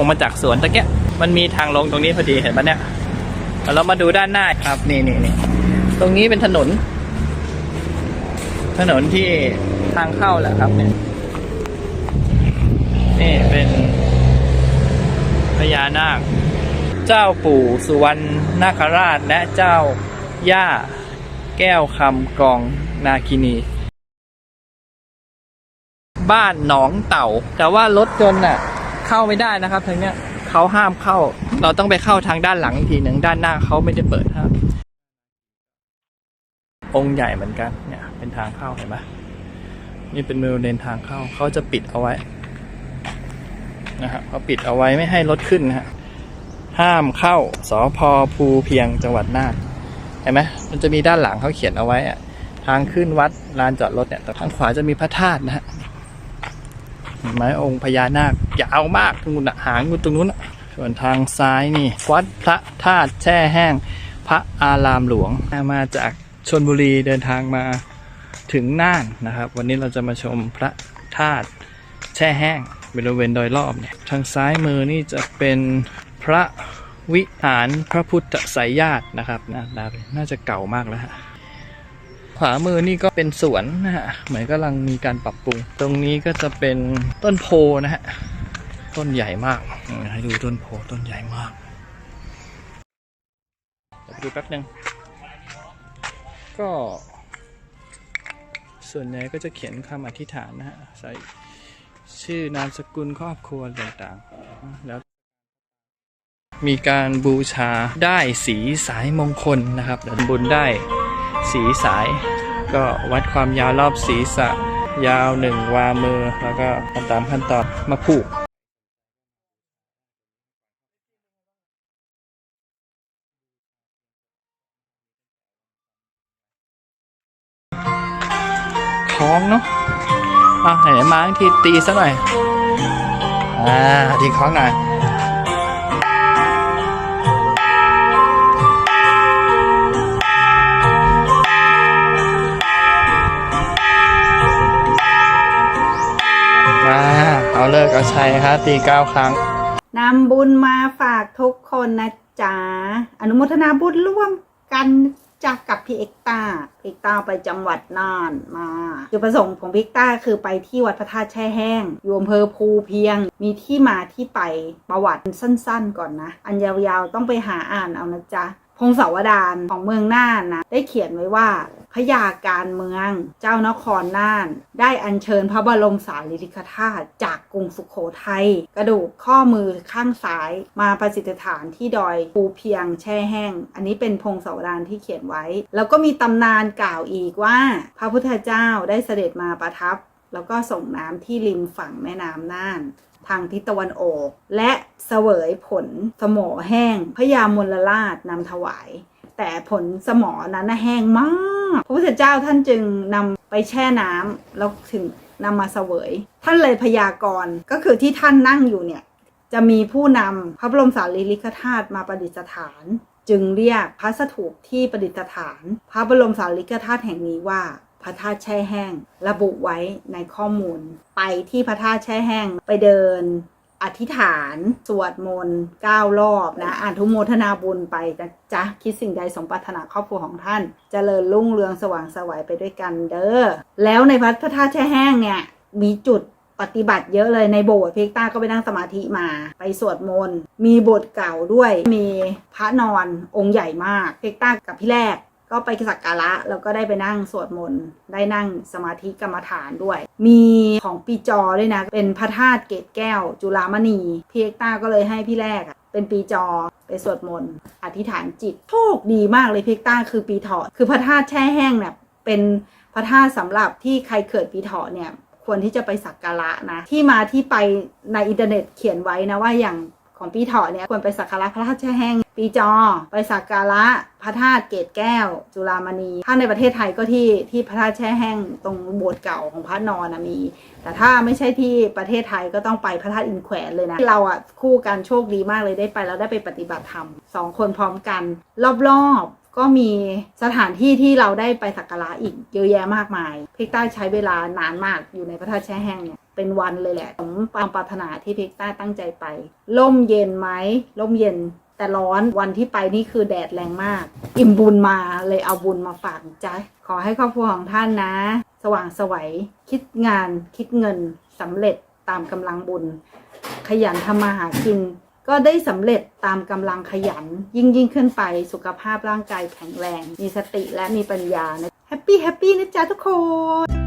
ลงมาจากสวนตะเกียมันมีทางลงตรงนี้พอดีเห็นปะเนี่ยแล้วเรามาดูด้านหน้าครับ นี่นี่นี่ตรงนี้เป็นถนน ถนนที่ทางเข้าแหละครับเนี่ยนี่เป็นพญานาค เจ้าปู่สุวรรณนาคราชและเจ้าย่าแก้วคำกรองนาคินี บ้านหนองเต่า แต่ว่ารถยนต์น่ะ เข้าไม่ได้นะครับทางเนี้ยเขาห้ามเข้า เราต้องไปเข้าทางด้านหลังอีกทีหนึ่งด้านหน้าเขาไม่ได้เปิดให้องค์ใหญ่เหมือนกันเนี่ย เป็นทางเข้าเห็นไหมนี่เป็นบริเวณทางเข้าเขาจะปิดเอาไว้นะครับเขาปิดเอาไว้ไม่ให้รถขึ้นนะฮะห้ามเข้าสพภูเพียงจังหวัดน่านเห็นไหมมันจะมีด้านหลังเขาเขียนเอาไว้อะทางขึ้นวัดลานจอดรถเนี่ยแต่ทางขวาจะมีพระธาตุนะฮะ ไหมองค์พญานาคยาวมากตรงนู้นน่ะหางอยู่ตรงนู้นนะส่วนทางซ้ายนี่ วัดพระธาตุแช่แห้ง พระอารามหลวงมาจากชนบุรีเดินทางมาถึงน่านนะครับ วันนี้เราจะมาชมพระธาตุแช่แห้งบริเวณโดยรอบเนี่ยทางซ้ายมือนี่จะเป็นพระวิหารพระพุทธไสยญาตินะครับนะน่าจะเก่ามากแล้วฮะ ขวามือนี่ก็เป็นสวนนะฮะเหมือนกำลังมีการปรับปรุง ตรงนี้ก็จะเป็นต้นโพนะฮะต้นใหญ่มากให้ดูต้นโพต้นใหญ่มากไปดูแป๊บหนึ่งก็ ส่วนใหญ่ก็จะเขียนคำอธิษฐานนะฮะใส่ชื่อนามสกุลครอบครัวต่างๆ แล้ว มีการบูชาได้สีสายมงคลนะครับบุญได้ สีสาย ก็วัดความยาวรอบศีรษะ ยาวหนึ่งวามือ แล้วก็ทำตามขั้นตอนมาผูกคล้องเนาะอะไหนมาทีตีซะหน่อย อ่า ทีคล้องหน่อย มาเอาเลิกเอาชัยครับตีเก้าครั้งนำบุญมาฝากทุกคนนะจ๊ะอนุโมทนาบุญร่วมกันจากกับพี่เอกตาพี่เอกตาไปจังหวัดน่านมาจุดประสงค์ของพี่เอกตาคือไปที่วัดพระธาตุแช่แห้ง อยู่อำเภอภูเพียง มีที่มาที่ไปประวัติสั้นๆ ก่อนนะ อันยาวๆต้องไปหาอ่านเอานะจ๊ะ พงศาวดารของเมืองน่านนะได้เขียนไว้ว่าพยาการเมืองเจ้านครน่าน ได้อัญเชิญพระบรมสารีริกธาตุจากกรุงสุขโขทัยกระดูกข้อมือข้างซ้ายมาประสิทธิฐานที่ดอยภูเพียงแช่แห้ง อันนี้เป็นพงศาวดารที่เขียนไว้ แล้วก็มีตำนานกล่าวอีกว่า พระพุทธเจ้าได้เสด็จมาประทับ แล้วก็ส่งน้ำที่ริมฝั่งแม่น้ำน่าน ทางทิศตะวันออก และเสวยผลสมอแห้งพระยามลราชนำถวาย แต่ผลสมอนั้นแห้งมาก พระพุทธเจ้าท่านจึงนำไปแช่น้ำแล้วถึงนำมาเสวย ท่านเลยพยากรณ์ก็คือที่ท่านนั่งอยู่เนี่ยจะมีผู้นำพระบรมสารีริกธาตุมาประดิษฐาน จึงเรียกพระสถูปที่ประดิษฐาน พระบรมสารีริกธาตุแห่งนี้ว่า พระธาตุแช่แห้ง ระบุไว้ในข้อมูล ไปที่พระธาตุแช่แห้งไปเดิน อธิษฐาน สวดมนต์เก้ารอบนะอ่านทุกโมทนาบุญไปนะจ๊ะ คิดสิ่งใดสมปรารถนาครอบครัวของท่านเจริญรุ่งเรืองสว่างไสวัยไปด้วยกันเด้อแล้วในพระธาตุแช่แห้งเนี่ยมีจุดปฏิบัติเยอะเลยในโบสถ์เพกต้าก็ไปนั่งสมาธิมา ไปสวดมนต์มีบทเก่าด้วยมีพระนอนองค์ใหญ่มากเพกต้ากับพี่แรก ก็ไปสักการะแล้วก็ได้ไปนั่งสวดมนต์ได้นั่งสมาธิกรรมฐานด้วย มีของปีจอด้วยนะ เป็นพระธาตุเกตแก้ว จุฬามณีพี่เอกต้าก็เลยให้พี่แรกเป็นปีจอไปสวดมนต์อธิษฐานจิตโชคดีมากเลยพี่เอกต้าคือปีเถาะคือพระธาตุแช่แห้งเนี่ยเป็นพระธาตุสำหรับที่ใครเกิดปีเถาะเนี่ยควรที่จะไปสักการะนะที่มาที่ไปในอินเทอร์เน็ตเขียนไว้นะว่าอย่าง ของปีเถาะเนี่ยควรไปสักการะพระธาตุแช่แห้ง ปีจอ ไปสักการะพระธาตุเกตแก้ว จุฬามณี ถ้าในประเทศไทยก็ที่ที่พระธาตุแช่แห้งตรงโบสถ์เก่าของพระนอนมี แต่ถ้าไม่ใช่ที่ประเทศไทยก็ต้องไปพระธาตุอินแขวนเลยนะ เราอะคู่กันโชคดีมากเลยได้ไปแล้วได้ไปปฏิบัติธรรมสองคนพร้อมกัน รอบๆก็มีสถานที่ที่เราได้ไปสักการะอีกเยอะแยะมากมายพิกต้ใช้เวลานานมากอยู่ในพระธาตุแช่แห้งเนี่ย เป็นวันเลยแหละสมความปรารถนาที่พิกต้าตั้งใจไป ล่มเย็นไหมล่มเย็นแต่ร้อนวันที่ไปนี่คือแดดแรงมาก อิ่มบุญมาเลยเอาบุญมาฝากจ้ะขอให้ครอบครัวของท่านนะ สว่างไสวัยคิดงานคิดเงินสำเร็จตามกำลังบุญ ขยันทำมาหากิน ก็ได้สำเร็จตามกำลังขยัน ยิ่งยิ่งขึ้นไปสุขภาพร่างกายแข็งแรง มีสติและมีปัญญานะแฮปปี้แฮปปี้นะจ๊ะทุกคน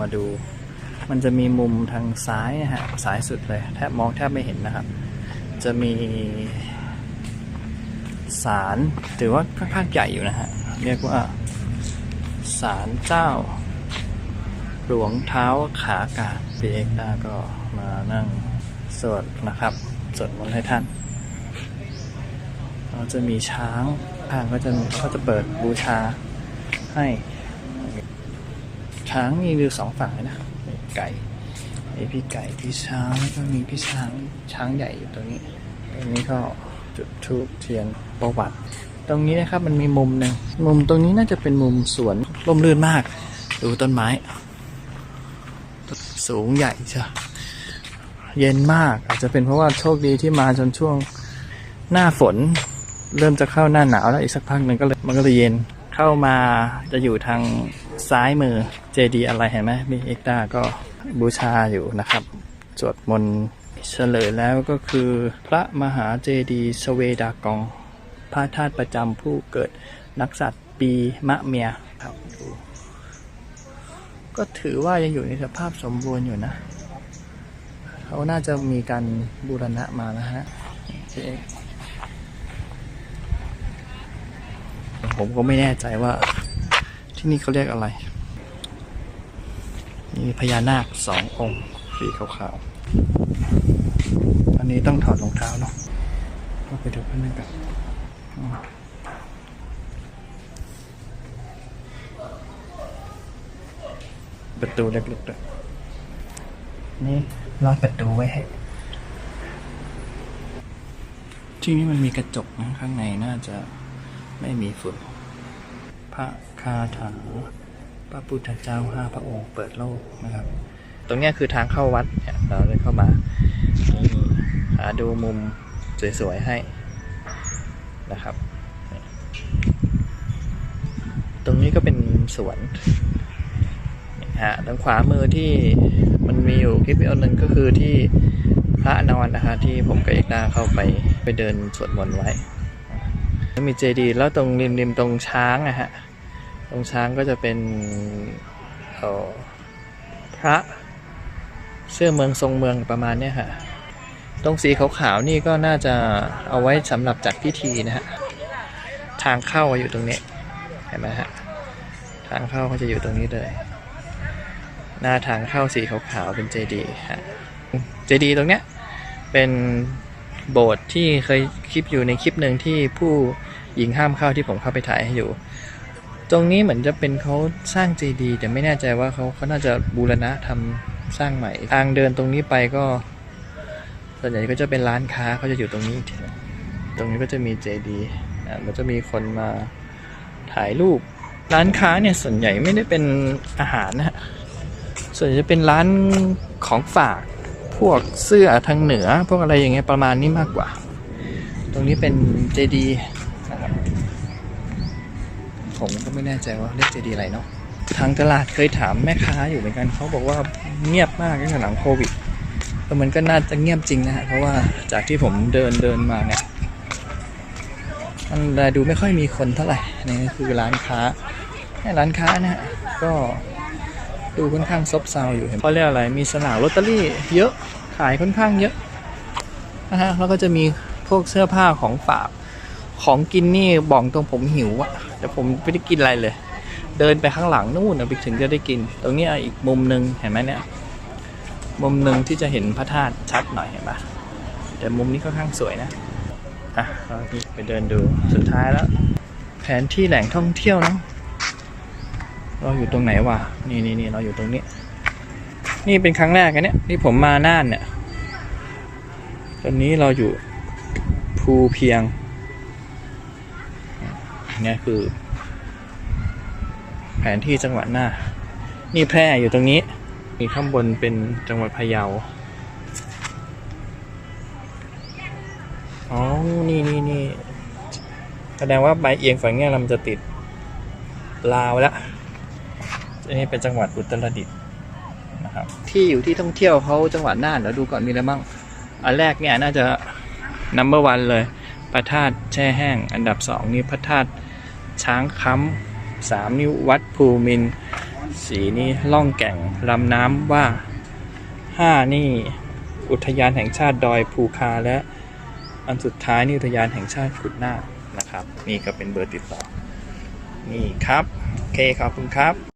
มาดู มันจะมีมุมทางซ้ายนะฮะซ้ายสุดเลยแทบมองแทบไม่เห็นนะครับ จะมีศาลถือว่าค่อนข้างใหญ่อยู่นะฮะเรียกว่าศาลเจ้า หลวงเท้าขากาดพีเอ็กด้าก็มานั่งสวดนะครับสวดมนต์ให้ท่านเราจะมีช้างทางก็จะก็จะเปิดบูชาให้ ช้างมีอยู่สองฝั่งเลยนะไก่มีพี่ไก่พี่ช้างแล้วก็มีพี่ช้างช้างใหญ่อยู่ตรงนี้ตรงนี้ก็จุดทูบเทียนประวัติ ตรงนี้นะครับมันมีมุมหนึ่งมุมตรงนี้น่าจะเป็นมุมสวนร่มรื่นมาก ดูต้นไม้ สูงใหญ่ใช่เย็นมากอาจจะเป็นเพราะว่าโชคดีที่มาจนช่วงหน้าฝน เริ่มจะเข้าหน้าหนาวแล้วอีกสักพักหนึ่งก็เลยมันก็เลยเย็นเข้ามาจะอยู่ทางซ้ายมือ จดีอะไรเห็นไหมมีเอ็กตาก็บูชาอยู่นะครับ สวดมนต์เฉลยแล้วก็คือพระมหาเจดีย์สเวดากอง พระธาตุประจำผู้เกิดนักสัตว์ปีมะเมียครับก็ถือว่ายังอยู่ในสภาพสมบูรณ์อยู่นะ เขาน่าจะมีการบูรณะมานะฮะผมก็ไม่แน่ใจว่าที่นี่เขาเรียกอะไร มีพญานาคสององค์สีขาวๆอันนี้ต้องถอดรองเท้าเนาะก็ไปดูกันนึงกันประตูเล็กๆด้วยนี่รอดประตูไว้ให้ที่นี่มันมีกระจกนะข้างในน่าจะไม่มีฝุ่นพระคาถา พระพุทธเจ้าห้าพระองค์เปิดโลกนะครับ ตรงนี้คือทางเข้าวัดเนี่ยเราได้เข้ามาหาดูมุมสวยๆให้นะครับ ตรงนี้ก็เป็นสวนนะฮะทางขวามือที่มันมีอยู่คลิปวิดีโอหนึ่งก็คือที่พระนอนนะฮะที่ผมกับเอกดาเข้าไปไปเดินสวดมนต์ไว้แล้วมีเจดีย์แล้วตรงริมริมตรงช้างอะฮะ ตรงช้างก็จะเป็นออพระเสื้อเมืองทรงเมืองประมาณนี้ฮะตรงสีขาวๆนี่ก็น่าจะเอาไว้สำหรับจัดพิธีนะฮะ ทางเข้าอยู่ตรงนี้ เห็นไหมฮะ ทางเข้าก็จะอยู่ตรงนี้เลย หน้าทางเข้าสีขาวๆเป็นเจดีย์ฮะ เจดีย์ตรงเนี้ยเป็นโบสถ์ที่เคยคลิปอยู่ในคลิปหนึ่งที่ผู้หญิงห้ามเข้าที่ผมเข้าไปถ่ายให้อยู่ ตรงนี้เหมือนจะเป็นเขาสร้างเจดีย์แต่ไม่แน่ใจว่าเขาเขาน่าจะบูรณะทำสร้างใหม่ทางเดินตรงนี้ไปก็ส่วนใหญ่ก็จะเป็นร้านค้าเขาจะอยู่ตรงนี้ ตรงนี้ก็จะมีเจดีย์อ่ามันจะมีคนมาถ่ายรูป ร้านค้าเนี่ยส่วนใหญ่ไม่ได้เป็นอาหารนะฮะส่วนใหญ่จะเป็นร้านของฝากพวกเสื้อทางเหนือ พวกอะไรอย่างเงี้ยประมาณนี้มากกว่า ตรงนี้เป็นเจดีย์ ผมก็ไม่แน่ใจว่าเรียกเจดีอะไรเนาะทางตลาดเคยถามแม่ค้าอยู่เหมือนกันเขาบอกว่าเงียบมากตั้งแต่หลังโควิดแต่มันก็น่าจะเงียบจริงนะฮะเพราะว่าจากที่ผมเดินเดินมาเนี่ยมันดูไม่ค่อยมีคนเท่าไหร่นี่คือร้านค้าให้ร้านค้านะฮะก็ดูค่อนข้างซบเซาอยู่เห็นเขาเรียกอะไรมีสลากลอตเตอรี่ เยอะขายค่อนข้างเยอะนะฮะแล้วก็จะมีพวกเสื้อผ้าของฝาก ของกินนี่บอกตรงผมหิวอะแต่ผมไม่ได้กินอะไรเลย เดินไปข้างหลังนู่นนะไปถึงจะได้กิน ตรงนี้อีกมุมหนึ่งเห็นไหมเนี่ย มุมหนึ่งที่จะเห็นพระธาตุชัดหน่อยเห็นปะแต่มุมนี้ค่อนข้างสวยนะอะเราไปเดินดูสุดท้ายแล้ว แผนที่แหล่งท่องเที่ยวเนาะเราอยู่ตรงไหนวะนี่นี่นี่เราอยู่ตรงนี้ นี่เป็นครั้งแรกนะเนี่ยที่ผมมาน่านเนี่ย ตอนนี้เราอยู่ภูเพียง เนี่ยคือ แผนที่จังหวัดน่านนี่แพร่อยู่ตรงนี้ มีข้างบนเป็นจังหวัดพะเยา อ๋อ นี่นี่นี่แสดงว่าใบเอียงฝั่งเนี้ยเราจะติดลาวแล้วอันนี้เป็นจังหวัดอุตรดิตถ์นะครับ ที่อยู่ที่ท่องเที่ยวเขาจังหวัดน่านเดี๋ยวดูก่อนมีอะไรบ้าง อันแรกเนี่ยน่าจะ number one เลยพระธาตุแช่แห้ง อันดับสองนี่พระธาตุ ช้างค้ำสามนิ้ววัดภูมิน สีนี่ล่องแก่งลำน้ำว่าห้านี่อุทยานแห่งชาติดอยภูคาและอันสุดท้ายนี่อุทยานแห่งชาติขุนนานะครับ นี่ก็เป็นเบอร์ติดต่อ นี่ครับ โอเคขอบคุณครับ